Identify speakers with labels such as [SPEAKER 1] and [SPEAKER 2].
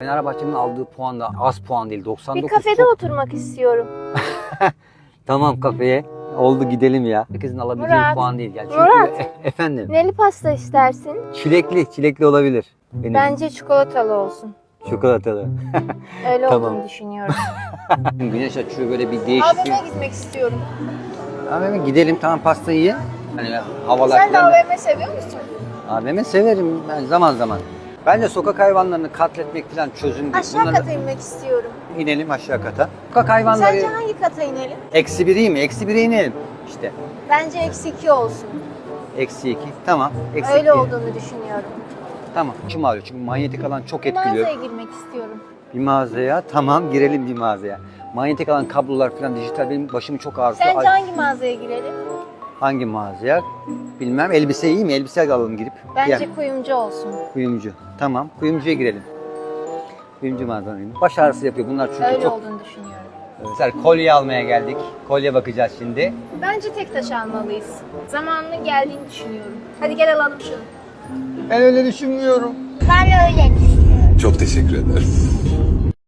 [SPEAKER 1] Fenerbahçe'nin aldığı puan da az puan değil. 99
[SPEAKER 2] Bir kafede
[SPEAKER 1] çok-
[SPEAKER 2] oturmak istiyorum.
[SPEAKER 1] Tamam kafeye. Oldu gidelim ya. Herkesin alabileceği
[SPEAKER 2] Murat.
[SPEAKER 1] puan değil. Yani çünkü
[SPEAKER 2] Murat.
[SPEAKER 1] E- efendim.
[SPEAKER 2] Neli pasta istersin?
[SPEAKER 1] Çilekli, çilekli olabilir. Benim
[SPEAKER 2] Bence çikolatalı olsun.
[SPEAKER 1] çikolatalı.
[SPEAKER 2] Öyle
[SPEAKER 1] Tamam.
[SPEAKER 2] olduğunu düşünüyorum.
[SPEAKER 1] Güneş açıyor böyle bir değişik.
[SPEAKER 2] AVM'ye gitmek istiyorum.
[SPEAKER 1] AVM gidelim tamam pastayı ye. Hani havalar
[SPEAKER 2] Sen de
[SPEAKER 1] falan da-
[SPEAKER 2] AVM seviyor musun?
[SPEAKER 1] AVM severim ben zaman zaman. Bence sokak hayvanlarını katletmek falan çözüm değil.
[SPEAKER 2] Aşağı
[SPEAKER 1] Bunları-
[SPEAKER 2] kata inmek istiyorum.
[SPEAKER 1] inelim aşağı kata. Sokak hayvanları
[SPEAKER 2] Sence hangi kata inelim?
[SPEAKER 1] eksi biri mi? Eksi bire inelim. İşte
[SPEAKER 2] Bence eksi iki olsun.
[SPEAKER 1] eksi iki. Tamam. Eksi
[SPEAKER 2] Öyle
[SPEAKER 1] iki.
[SPEAKER 2] olduğunu düşünüyorum.
[SPEAKER 1] Tamam. Kim ağrıyor? Çünkü manyetik alan çok
[SPEAKER 2] Bir
[SPEAKER 1] etkiliyor.
[SPEAKER 2] mağazaya girmek istiyorum.
[SPEAKER 1] Bir mağazaya. Tamam girelim bir mağazaya. Manyetik alan kablolar falan dijital benim başımı çok ağrıtıyor.
[SPEAKER 2] Sence
[SPEAKER 1] Ay,
[SPEAKER 2] hangi mağazaya girelim?
[SPEAKER 1] Hangi mağazaya? Bilmem. Elbise iyi mi? Elbise alalım girip.
[SPEAKER 2] Bence
[SPEAKER 1] Gel.
[SPEAKER 2] kuyumcu olsun.
[SPEAKER 1] Kuyumcu. Tamam. Kuyumcuya girelim. Kuyumcu mağazana girelim. Baş ağrısı yapıyor. Bunlar çünkü
[SPEAKER 2] Öyle
[SPEAKER 1] çok...
[SPEAKER 2] olduğunu düşünüyorum.
[SPEAKER 1] Mesela kolye almaya geldik. Kolye bakacağız şimdi.
[SPEAKER 2] Bence tek taş almalıyız. Zamanının geldiğini düşünüyorum. Hadi gel alalım şunu.
[SPEAKER 1] Ben öyle düşünmüyorum.
[SPEAKER 2] Ben öyle düşünüyorum.
[SPEAKER 3] Çok teşekkür ederim.